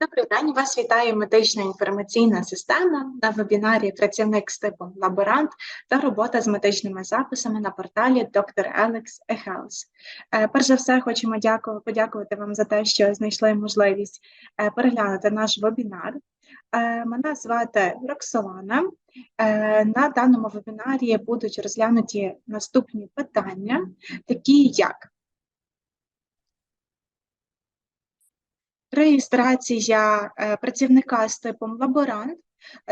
Добрий день, вас вітає медична інформаційна система на вебінарі Працівник з типом лаборант та робота з медичними записами на порталі Dr. Alex eHealth. Е, Перш за все, хочемо дякувати, подякувати вам за те, що знайшли можливість е, переглянути наш вебінар. Е, Мене звати Роксолана. На даному вебінарі будуть розглянуті наступні питання, такі як Реєстрація е, працівника з типом лаборант.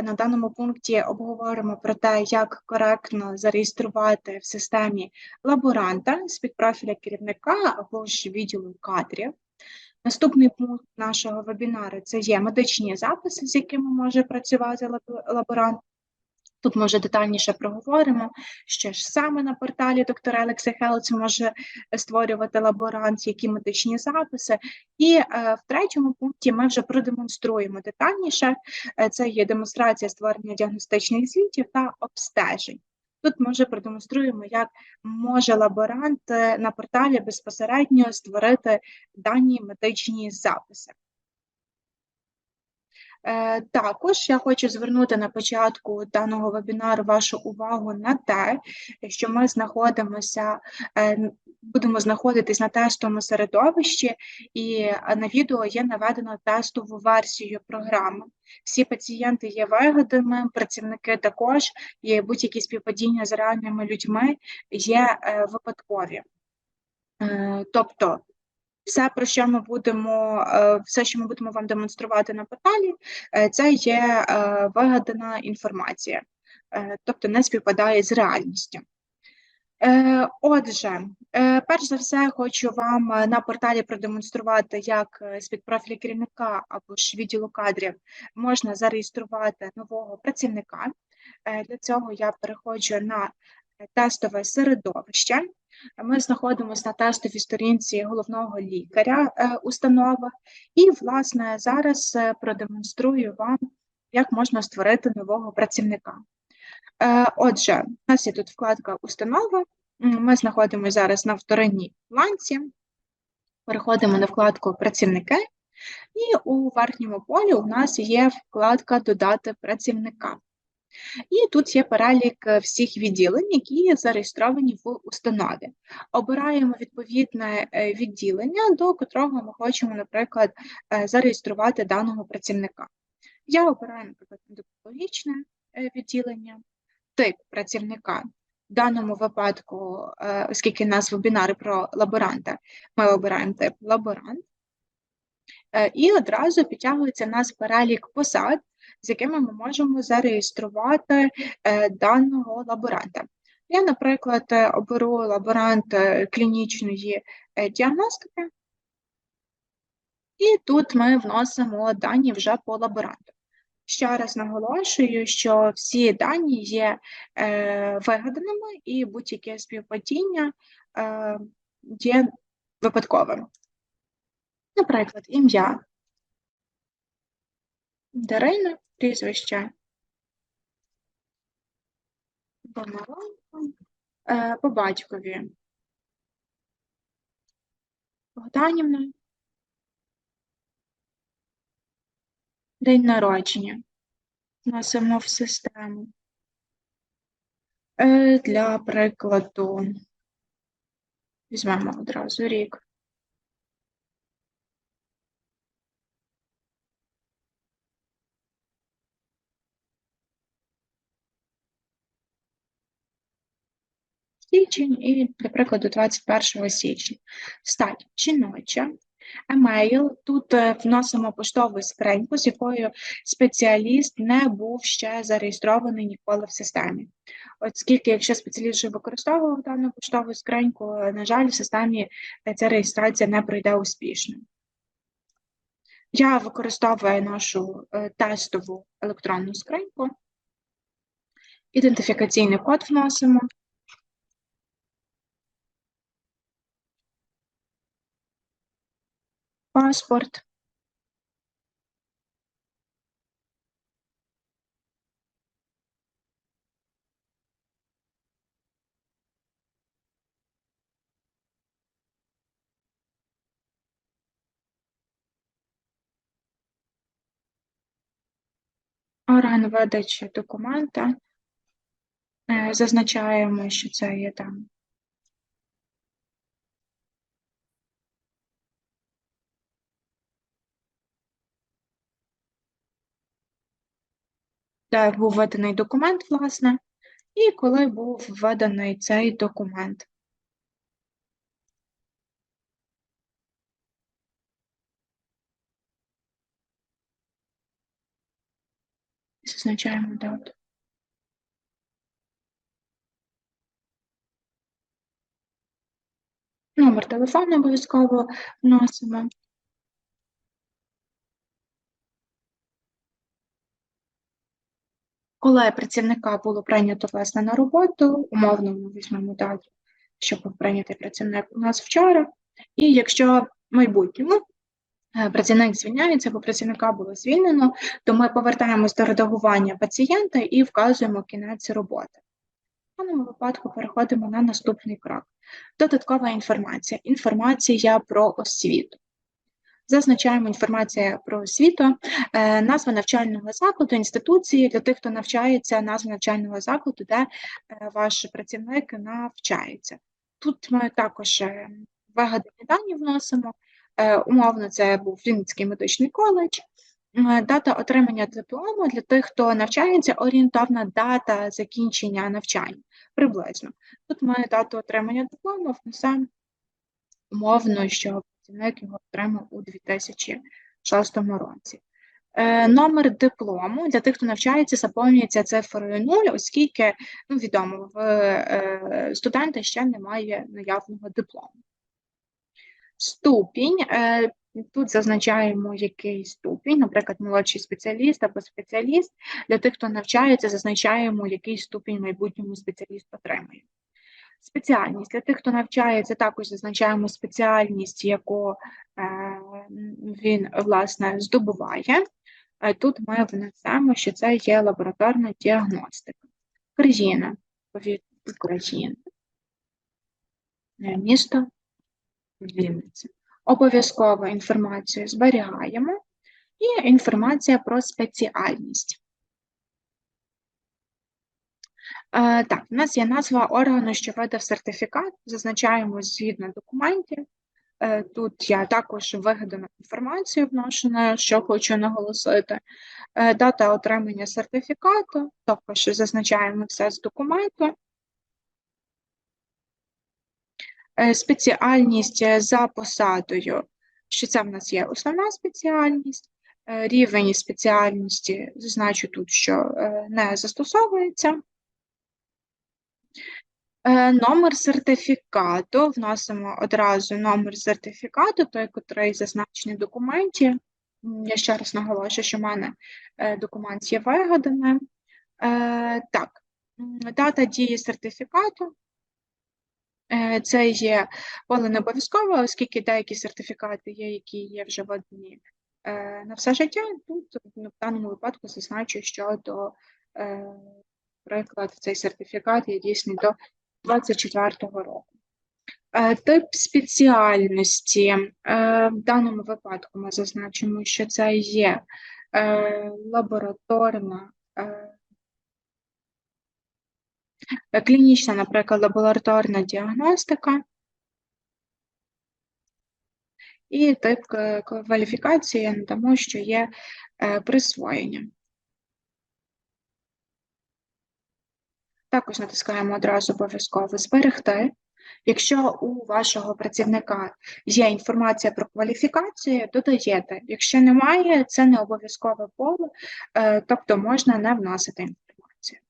На даному пункті обговоримо про те, як коректно зареєструвати в системі лаборанта з під профіля керівника або ж відділу кадрів. Наступний пункт нашого вебінару це є медичні записи, з якими може працювати лаборант. Тут ми вже детальніше проговоримо, що ж саме на порталі доктор Алекса Хелц може створювати лаборант, які медичні записи. І е, в третьому пункті ми вже продемонструємо детальніше. Е, Це є демонстрація створення діагностичних звітів та обстежень. Тут ми вже продемонструємо, як може лаборант е, на порталі безпосередньо створити дані медичні записи. Е, Також я хочу звернути на початку даного вебінару вашу увагу на те, що ми знаходимося, е, будемо знаходитись на тестовому середовищі, і е, на відео є наведено тестову версію програми. Всі пацієнти є вигодами, працівники також, і будь-які співпадіння з реальними людьми є випадкові. Тобто все, про що ми будемо, е, все, що ми будемо вам демонструвати на порталі, е, це є е, вигадана інформація, тобто не співпадає з реальністю. Отже, перш за все, хочу вам на порталі продемонструвати, як з-під профіля керівника або ж відділу кадрів можна зареєструвати нового працівника. Для цього я переходжу на тестове середовище. Ми знаходимося на тестовій сторінці головного лікаря е, установи, і, власне, зараз е, продемонструю вам, як можна створити нового працівника. Е, Отже, у нас є тут вкладка Установа. Ми знаходимося зараз на вторинній ланці. Переходимо на вкладку Працівники, і у верхньому полі у нас є вкладка Додати працівника. І тут є перелік е, всіх відділень, які зареєстровані в установі. Обираємо відповідне е, відділення, до котрого ми хочемо, наприклад, е, зареєструвати даного працівника. Я обираю, наприклад, ендокринологічне відділення, тип працівника. В даному випадку, оскільки у нас вебінари про лаборанта, ми обираємо тип лаборант. І одразу підтягується в нас перелік посад, з якими ми можемо зареєструвати е, даного лаборанта. Я, наприклад, е, оберу лаборант е, клінічної діагностики, і тут ми вносимо дані вже по лаборанту. Ще раз наголошую, що всі дані є е, вигаданими і будь-яке співпадіння е, є випадковим. Наприклад, ім'я Дарина, Бондаренко, е, по батькові Богданівна, день народження. Вносимо в систему. Е, Для прикладу, візьмемо одразу рік. Січень і, для прикладу, 21 січня. Стать жіноча. Емейл. Тут е, вносимо поштову скриньку, з якою спеціаліст не був ще зареєстрований ніколи в системі. Оскільки, якщо спеціаліст вже використовував дану поштову скриньку, на жаль, в системі е, ця реєстрація не пройде успішно. Я використовую нашу е, тестову електронну скриньку. Ідентифікаційний код вносимо. Паспорт. Орган видачі документа. Е, Зазначаємо, що це є там. Де був введений документ, власне, і коли був введений цей документ. Зазначаємо дату. Номер телефону обов'язково вносимо. Коли працівника було прийнято власне на роботу, умовно ми візьмемо дату, що був прийнятий працівник у нас вчора, і якщо в майбутньому е, працівник звільняється, або працівника було звільнено, то ми повертаємось до редагування пацієнта і вказуємо кінець роботи. В даному випадку переходимо на наступний крок. Додаткова інформація. Інформація про освіту. Зазначаємо інформація про освіту, е, назва навчального закладу, інституції для тих, хто навчається, назва навчального закладу, де е, ваш працівник навчається. Тут ми також е, вигадані дані вносимо. Умовно, це був Вінницький медичний коледж. Дата отримання диплому для тих, хто навчається, орієнтовна дата закінчення навчання приблизно. Тут ми дату отримання диплому внесемо умовно, що працівник його отримав у 2006 році. Е, Номер диплому для тих, хто навчається, заповнюється цифрою 0, оскільки ну, відомо, в е, студента ще немає наявного диплому. Ступінь. Е, Тут зазначаємо який ступінь, наприклад, молодший спеціаліст або спеціаліст. Для тих, хто навчається, зазначаємо, який ступінь майбутньому спеціаліст отримає. Спеціальність для тих, хто навчається, також зазначаємо спеціальність, яку е, він власне здобуває. Е, тут ми внесемо, що це є лабораторна діагностика. Країна, Україна, е, місто Вінниця. Обов'язково інформацію зберігаємо і інформація про спеціальність. Е, так, у нас є назва органу, що видав сертифікат, зазначаємо згідно документів. Е, тут я також вигадану інформацію вношу, що хочу наголосити. Е, дата отримання сертифікату, також зазначаємо все з документу. Спеціальність за посадою, що це в нас є основна спеціальність, рівень спеціальності зазначу тут, що не застосовується. Е, номер сертифікату. Вносимо одразу номер сертифікату, той, котрий зазначений в документі. Я ще раз наголошую, що в мене е, документ є вигаданим. Е, так, дата дії сертифікату. Це є поле не обов'язково, оскільки деякі сертифікати є, які є вже видані на все життя. Тут в даному випадку зазначу, що до приклад, цей сертифікат є дійсний до 2024 року. Е, тип спеціальності е, в даному випадку ми зазначимо, що це є е, лабораторна, клінічна, наприклад, лабораторна діагностика. І тип кваліфікації надамо, що є присвоєння. Також натискаємо одразу обов'язково зберегти. Якщо у вашого працівника є інформація про кваліфікацію, додаєте. Якщо немає, це не обов'язкове поле, е, тобто можна не вносити інформацію.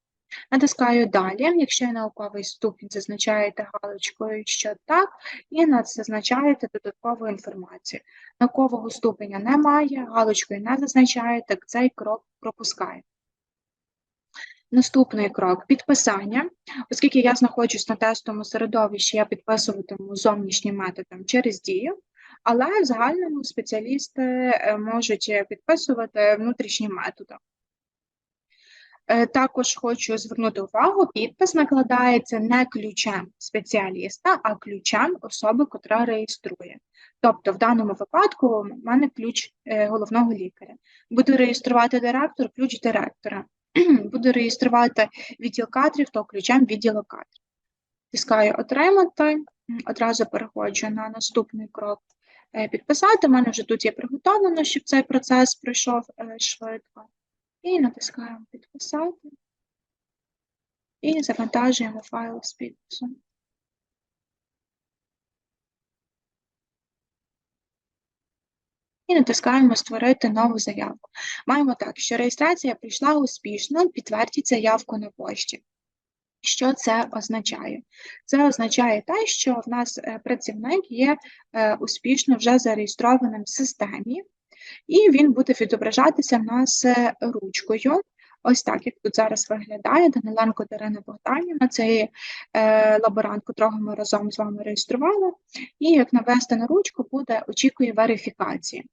Натискаю далі, якщо є науковий ступінь, зазначаєте галочкою, що так, і зазначаєте додаткову інформацію. Наукового ступеня немає, галочкою не зазначаєте, цей крок пропускаєте. Наступний крок підписання. Оскільки я знаходжусь на тестовому середовищі, я підписуватиму зовнішнім методом через дію, але в загальному спеціалісти е, можуть підписувати внутрішнім методом. Е, також хочу звернути увагу, підпис накладається не ключем спеціаліста, а ключем особи, котра реєструє. Тобто, в даному випадку у мене ключ е, головного лікаря. Буду реєструвати директор, ключ директора. Буду реєструвати відділ кадрів, то ключем відділу кадрів. Тискаю отримати, одразу переходжу на наступний крок. Е, підписати. У мене вже тут є приготовлено, щоб цей процес пройшов швидко. І натискаємо підписати. І завантажуємо файл з підписом. І натискаємо Створити нову заявку. Маємо так, що реєстрація прийшла успішно, підтвердіть заявку на пошті. Що це означає? Це означає те, що в нас е, працівник є е, успішно вже зареєстрованим в системі, і він буде відображатися в нас е, ручкою. Ось так, як тут зараз виглядає Даниленко Дарина Богданівна, це е, лаборант, котрого ми разом з вами реєстрували. І як навести на ручку, буде очікує верифікації.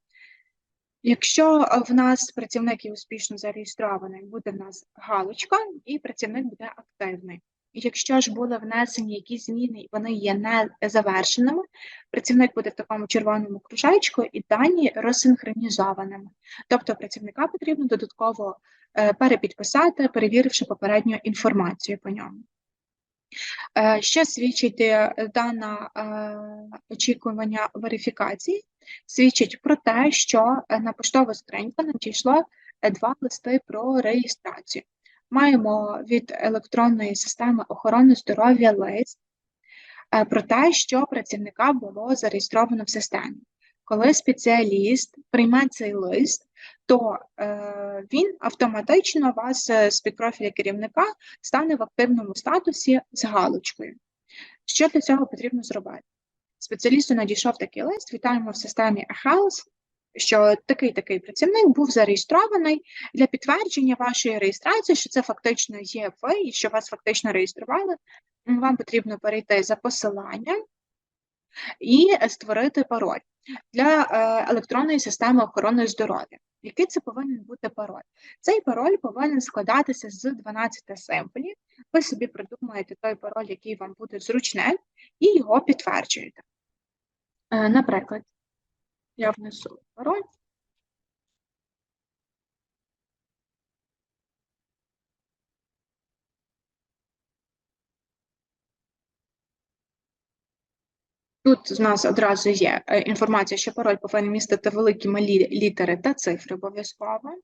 Якщо в нас працівник є успішно зареєстрований, буде в нас галочка, і працівник буде активний. Якщо ж були внесені якісь зміни, і вони є не завершеними, працівник буде в такому червоному кружечку і дані розсинхронізованими. Тобто працівника потрібно додатково е, перепідписати, перевіривши попередню інформацію по ньому. Е, що свідчить е, дане очікування верифікації? Свідчить про те, що на поштову скриньку надійшло два листи про реєстрацію маємо від електронної системи охорони здоров'я лист е, про те, що працівника було зареєстровано в системі. Коли спеціаліст прийме цей лист, то е, він автоматично вас е, з під профіля керівника стане в активному статусі з галочкою. Що для цього потрібно зробити? Спеціалісту надійшов такий лист, вітаємо в системі eHealth, що такий такий працівник був зареєстрований для підтвердження вашої реєстрації, що це фактично є ви і що вас фактично реєстрували. Вам потрібно перейти за посиланням і створити пароль для е, електронної системи охорони здоров'я. Який це повинен бути пароль? Цей пароль повинен складатися з 12 символів. Ви собі придумаєте той пароль, який вам буде зручним, і його підтверджуєте. Е, наприклад, я внесу пароль. Тут з нас одразу є е, інформація, що пароль повинен містити великі малі літери та цифри обов'язково.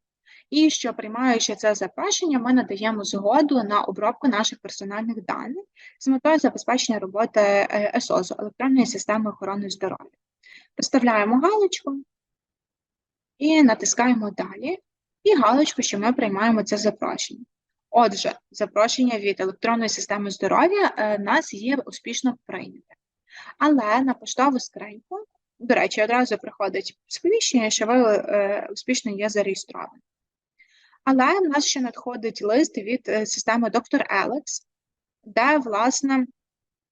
І що приймаючи це запрошення, ми надаємо згоду на обробку наших персональних даних з метою забезпечення роботи е, СОЗу електронної системи охорони здоров'я. Поставляємо галочку і натискаємо далі, і галочку, що ми приймаємо це запрошення. Отже, запрошення від електронної системи здоров'я е, нас є успішно прийняте. Але на поштову скриньку, до речі, одразу приходить сповіщення, що ви е, успішно є зареєстровані. Але в нас ще надходить лист від е, системи Доктор Елекс, де, власне,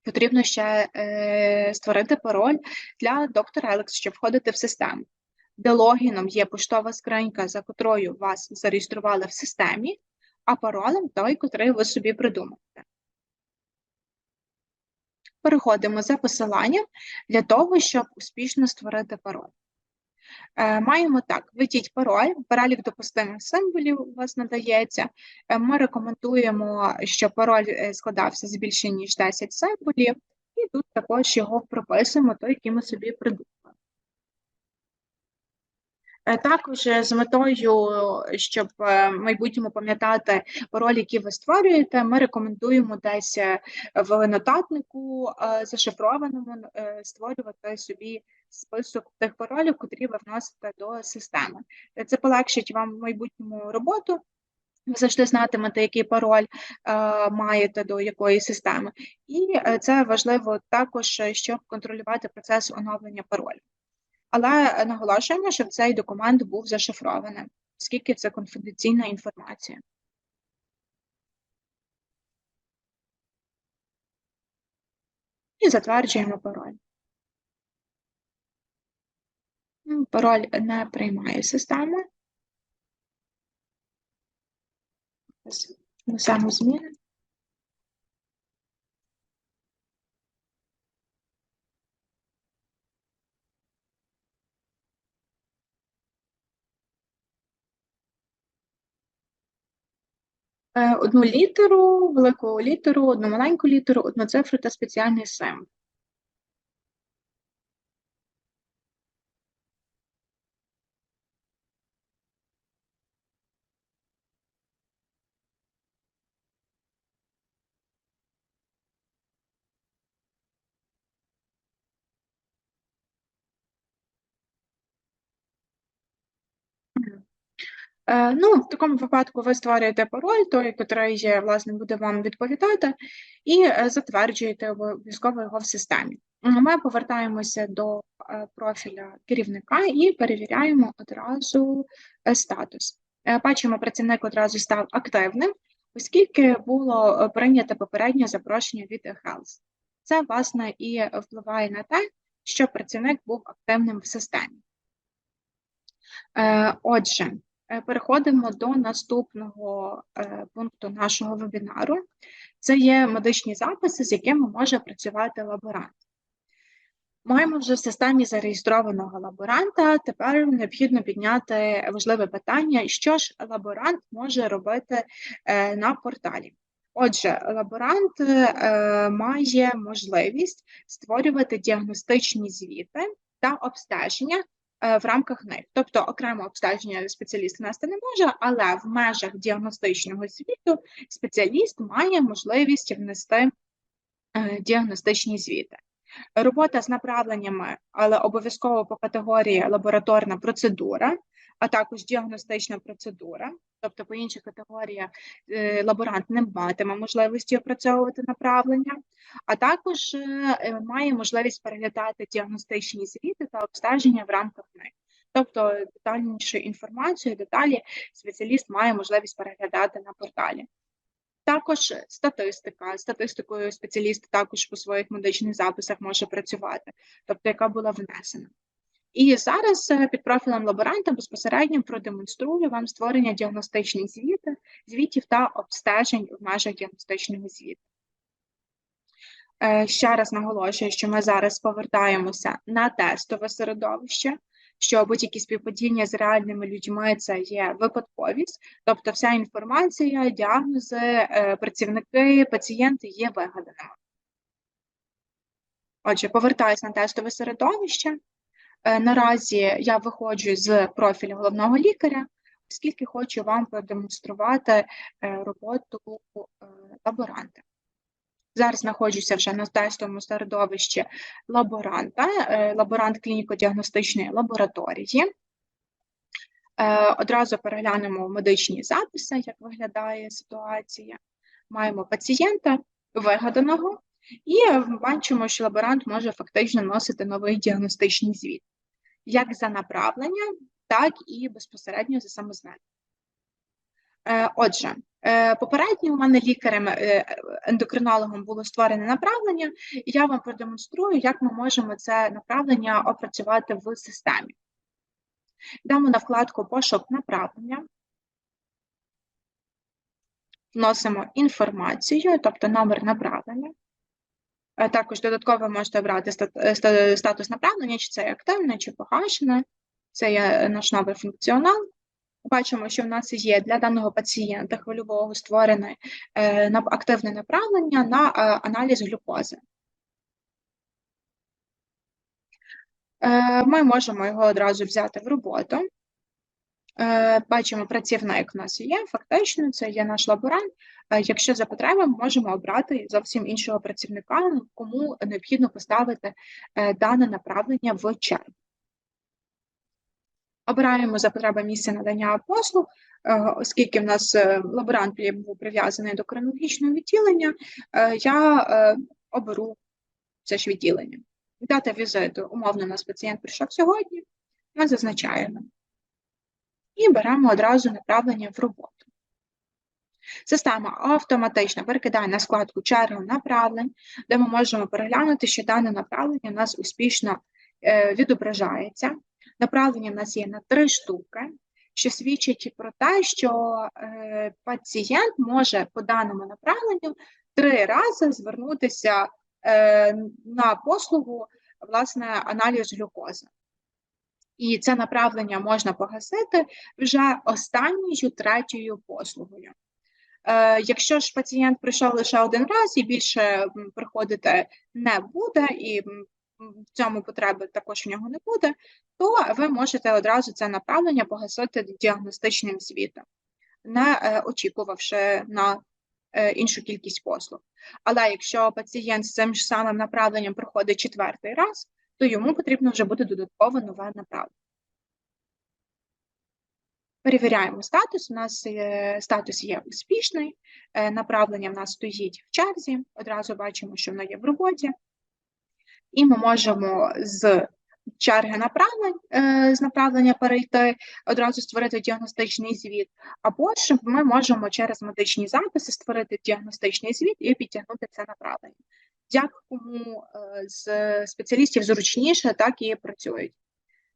потрібно ще е, створити пароль для доктора Елекс, щоб входити в систему де логіном є поштова скринька, за котрою вас зареєстрували в системі, а паролем той, котрий ви собі придумаєте. Переходимо за посиланням для того, щоб успішно створити пароль. Е, маємо так: введіть пароль, перелік допустимих символів у вас надається. Е, ми рекомендуємо, щоб пароль е, складався з більше, ніж 10 символів, і тут також його прописуємо, той, який ми собі придумали. Е, також з метою, щоб е, в майбутньому пам'ятати пароль, які ви створюєте, ми рекомендуємо десь е, в нотатнику зашифрованому створювати собі список тих паролів, котрі ви вносите до системи. Це полегшить вам в майбутньому роботу. Ви завжди знатимете, який пароль е, маєте до якої системи, і це важливо також, щоб контролювати процес оновлення паролю. Але наголошуємо, щоб цей документ був зашифрованим, оскільки це конфіденційна інформація. І затверджуємо пароль. Пароль не приймає система. Ось зміни. Одну літеру, велику літеру, одну маленьку літеру, одну цифру та спеціальний символ. Ну, в такому випадку ви створюєте пароль, той, який власне, буде вам відповідати, і е, затверджуєте обов'язково його в системі. Ми повертаємося до е, профіля керівника і перевіряємо одразу е, статус. Е, Бачимо, працівник одразу став активним, оскільки було е, прийнято попереднє запрошення від eHealth. Це, власне, і впливає на те, що працівник був активним в системі. Е, Отже, е, переходимо до наступного е, пункту нашого вебінару. Це є медичні записи, з якими може працювати лаборант. Маємо вже в системі зареєстрованого лаборанта. Тепер необхідно підняти важливе питання, що ж лаборант може робити е, на порталі. Отже, лаборант е, має можливість створювати діагностичні звіти та обстеження е, в рамках них. Тобто окремо обстеження спеціаліст нести не може, але в межах діагностичного звіту спеціаліст має можливість внести е, діагностичні звіти. Робота з направленнями, але обов'язково по категорії лабораторна процедура, а також діагностична процедура, тобто по інших категоріях е, лаборант не матиме можливості опрацьовувати направлення, а також е, має можливість переглядати діагностичні звіти та обстеження в рамках них. Тобто детальнішу інформацію, деталі спеціаліст має можливість переглядати на порталі. Також статистика. Статистикою спеціаліст також по своїх медичних записах може працювати, тобто яка була внесена. І зараз е, під профілем лаборанта безпосередньо продемонструю вам створення діагностичних звітів, звітів та обстежень в межах діагностичного звіту. Е, Ще раз наголошую, що ми зараз повертаємося на тестове середовище, що будь-які співпадіння з реальними людьми це є випадковість, тобто вся інформація, діагнози, е, працівники, пацієнти є вигаданими. Отже, повертаюся на тестове середовище. Е, Наразі я виходжу з профілю головного лікаря, оскільки хочу вам продемонструвати е, роботу е, лаборанта. Зараз знаходжуся вже на тестовому середовищі лаборанта, лаборант клініко-діагностичної лабораторії. Одразу переглянемо медичні записи, як виглядає ситуація. Маємо пацієнта вигаданого, і бачимо, що лаборант може фактично носити новий діагностичний звіт, як за направлення, так і безпосередньо за самознання. Е, Отже, е, попередньо у мене лікарем е, ендокринологом було створене направлення, і я вам продемонструю, як ми можемо це направлення опрацювати в системі. Йдемо на вкладку Пошук направлення, вносимо інформацію, тобто номер направлення. Е, Також додатково можете обрати е, ста- статус направлення, чи це активне, чи погашене. Це є наш новий функціонал. Бачимо, що в нас є для даного пацієнта хвильового створене е, активне направлення на е, аналіз глюкози. Е, Ми можемо його одразу взяти в роботу. Е, Бачимо, працівник у нас є, фактично, це є наш лаборант. Е, Якщо за потреби, ми можемо обрати зовсім іншого працівника, кому необхідно поставити е, дане направлення в чергу. Обираємо за потреби місце надання послуг, е, оскільки в нас лаборант був прив'язаний до кронологічного відділення, я оберу це ж відділення. Дата візиту, умовно, у нас пацієнт прийшов сьогодні, ми зазначаємо. І беремо одразу направлення в роботу. Система автоматично перекидає на складку чергу направлень, де ми можемо переглянути, що дане направлення у нас успішно е, відображається. Направлення в нас є на три штуки. що свідчить про те, що е, пацієнт може по даному направленню три рази звернутися е, на послугу власне аналіз глюкози. І це направлення можна погасити вже останньою третьою послугою. Е, Якщо ж пацієнт прийшов лише один раз і більше приходити не буде, і в цьому потреби також в нього не буде, то ви можете одразу це направлення погасити діагностичним звітом, не е, очікувавши на е, іншу кількість послуг. Але якщо пацієнт з цим ж самим направленням проходить четвертий раз, то йому потрібно вже буде додатково нове направлення. Перевіряємо статус. У нас статус є успішний, е, направлення в нас стоїть в черзі, одразу бачимо, що воно є в роботі. І ми можемо з черги направлень, е, з направлення перейти, одразу створити діагностичний звіт, або ж ми можемо через медичні записи створити діагностичний звіт і підтягнути це направлення. Як кому е, з спеціалістів зручніше, так і працюють.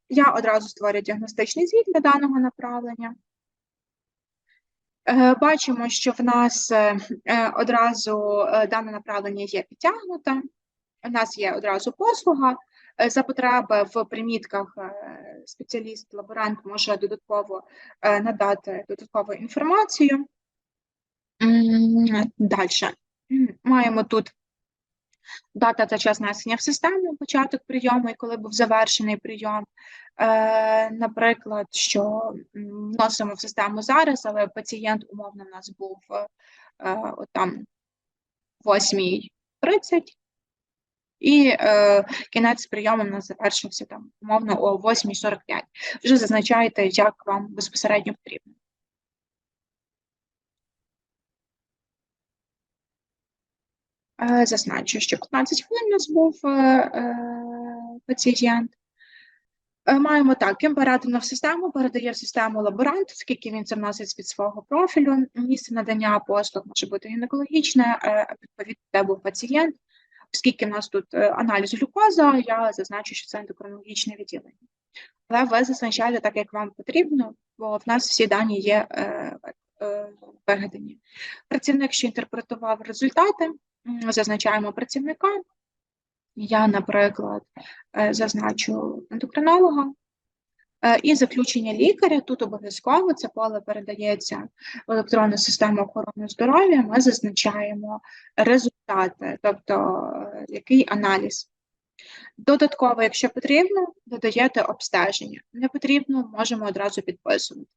Я одразу створюю діагностичний звіт для даного направлення. Е, Бачимо, що в нас е, е, одразу дане направлення є підтягнуте. У нас є одразу послуга. За потреби в примітках е, спеціаліст-лаборант може додатково надати додаткову інформацію. Далі. Маємо тут дата та час несення в систему, початок прийому і коли був завершений прийом. Е, Наприклад, що вносимо в систему зараз, але пацієнт умовно в нас був е, там 8.30, і е, кінець прийому в нас завершився там умовно о 8.45. Вже зазначаєте, як вам безпосередньо потрібно. Зазначу, що 15 хвилин у нас був е, е, пацієнт. Е, Маємо так, в систему, передає в систему лаборант, оскільки він це вносить з-під свого профілю. Місце надання послуг може бути гінекологічне, е, відповідно, де був пацієнт. Оскільки в нас тут е, аналіз глюкоза, я зазначу, що це ендокринологічне відділення. Але ви зазначаєте так, як вам потрібно, бо в нас всі дані є е, е, вигадані. Працівник, що інтерпретував результати, зазначаємо працівника. Я, наприклад, е, зазначу ендокринолога. Е, І заключення лікаря тут обов'язково це поле передається в електронну систему охорони здоров'я. Ми зазначаємо результати, тобто е, який аналіз. Додатково, якщо потрібно, додаєте обстеження. Не потрібно, можемо одразу підписувати.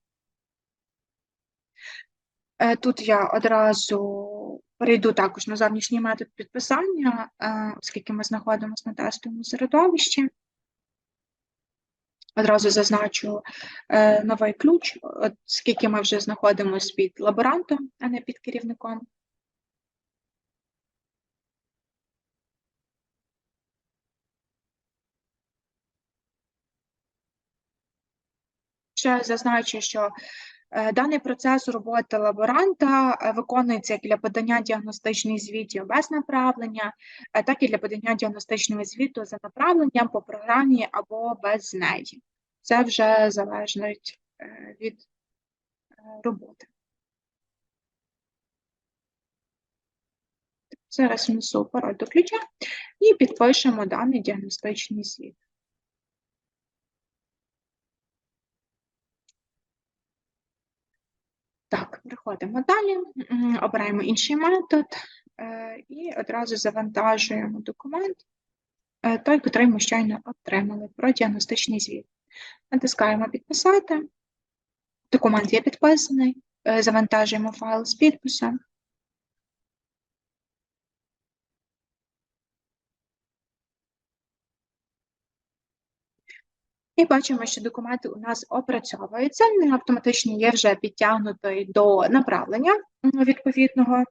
Е, Тут я одразу перейду також на зовнішній метод підписання, е, оскільки ми знаходимося на тестовому середовищі. Одразу зазначу е, новий ключ, оскільки ми вже знаходимося під лаборантом, а не під керівником. Ще зазначу, що даний процес роботи лаборанта е, виконується як для подання діагностичних звітів без направлення, е, так і для подання діагностичного звіту за направленням по програмі або без неї. Це вже залежить е, від е, роботи. Зараз внесу пароль до ключа і підпишемо даний діагностичний звіт. Так, переходимо далі, обираємо інший метод е, і одразу завантажуємо документ, е, той, який ми щойно отримали про діагностичний звіт. Натискаємо Підписати. Документ є підписаний. Е, Завантажуємо файл з підписом. І бачимо, що документи у нас опрацьовуються, він автоматично є вже підтягнутий до направлення відповідного.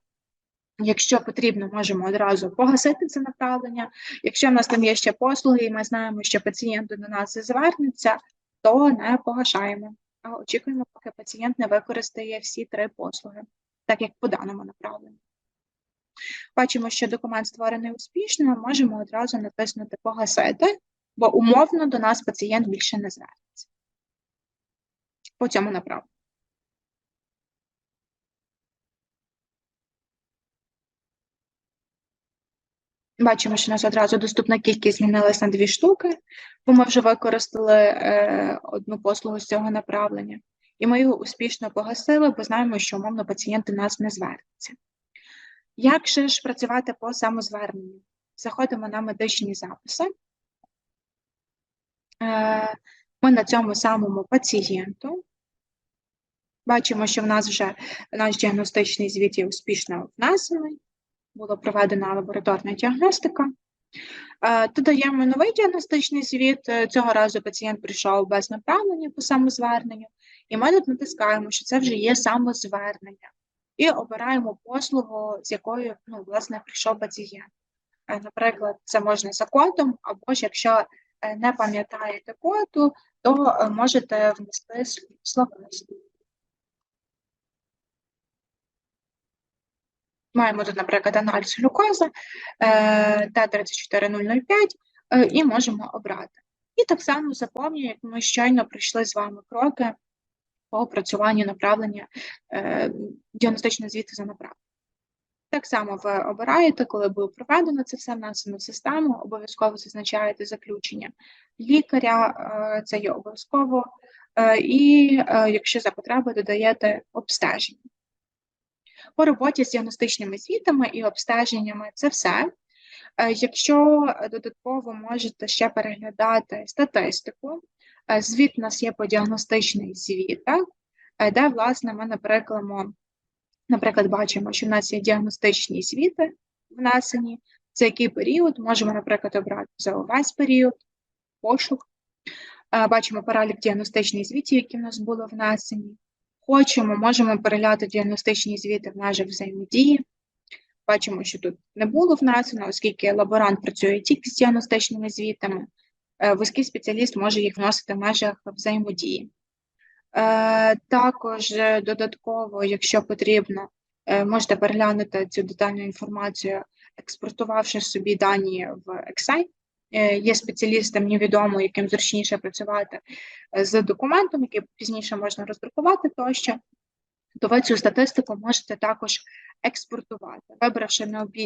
Якщо потрібно, можемо одразу погасити це направлення. Якщо в нас там є ще послуги, і ми знаємо, що пацієнт до нас звернеться, то не погашаємо. А очікуємо, поки пацієнт не використає всі три послуги, так як по даному направленню. Бачимо, що документ створений успішно, можемо одразу натиснути Погасити, бо умовно до нас пацієнт більше не звернеться. по цьому направленню. Бачимо, що у нас одразу доступна кількість змінилась на дві штуки, бо ми вже використали е, одну послугу з цього направлення. І ми його успішно погасили, бо знаємо, що умовно пацієнт до нас не звернеться. Як же ж працювати по самозверненню? Заходимо на медичні записи. Е, Ми на цьому самому пацієнту. Бачимо, що в нас вже наш діагностичний звіт є успішно внесений була проведена лабораторна діагностика. Е, додаємо новий діагностичний звіт. Е, цього разу пацієнт прийшов без направлення по самозверненню, і ми тут натискаємо, що це вже є самозвернення, і обираємо послугу, з якою ну, власне прийшов пацієнт. Наприклад, це можна за кодом, або ж якщо не пам'ятаєте коду, то можете внести словесну. Маємо тут, наприклад, аналіз глюкози Т34005 е, і можемо обрати. І так само заповнюємо, як ми щойно пройшли з вами кроки по опрацюванню направлення е, діагностичного звіту за направлення. Так само ви обираєте, коли було проведено це все внесено в систему, обов'язково зазначаєте заключення лікаря, е, це є обов'язково, і якщо за потреби додаєте обстеження. По роботі з діагностичними звітами і обстеженнями це все. Е, якщо додатково можете ще переглядати статистику, е, звіт у нас є по діагностичних звітах, е, де, власне, ми, наприклад, наприклад, бачимо, що в нас є діагностичні звіти внесені, за який період, можемо, наприклад, обрати за увесь період, пошук. Бачимо перелік діагностичних звітів, які в нас були внесені. Хочемо, можемо переглянути діагностичні звіти в межах взаємодії. Бачимо, що тут не було внесено, оскільки лаборант працює тільки з діагностичними звітами, е, вузький спеціаліст може їх вносити в межах взаємодії. Е, також додатково, якщо потрібно, е, можете переглянути цю детальну інформацію, експортувавши собі дані в Excel. Е, є спеціалістам невідомо, яким зручніше працювати е, з документом, який пізніше можна роздрукувати тощо, то ви цю статистику можете також експортувати, вибравши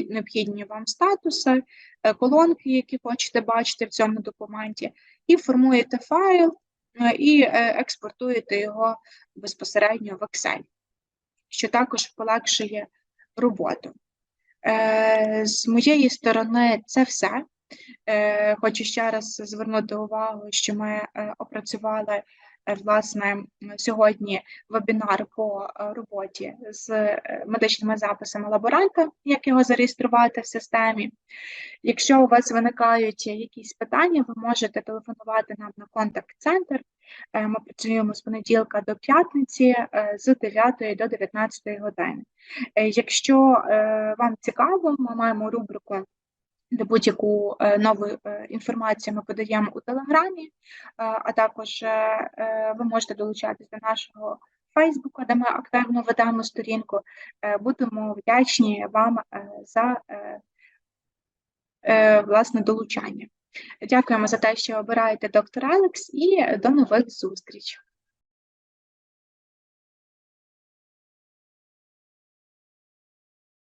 необхідні вам статуси, е, колонки, які хочете бачити в цьому документі, і формуєте файл і експортуєте його безпосередньо в Excel, що також полегшує роботу. З моєї сторони, це все. Е, хочу ще раз звернути увагу, що ми е, опрацювали е, власне сьогодні вебінар по роботі з медичними записами лаборанта, як його зареєструвати в системі. Якщо у вас виникають якісь питання, ви можете телефонувати нам на контакт-центр. Ми працюємо з понеділка до п'ятниці з 9 до 19 години. Якщо вам цікаво, ми маємо рубрику будь-яку е, нову е, інформацію ми подаємо у Телеграмі, е, а також ви можете долучатися до нашого Фейсбука, де ми активно ведемо сторінку. Будемо вдячні вам за власне долучання. Дякуємо за те, що обираєте доктор Алекс, і до нових зустрічей.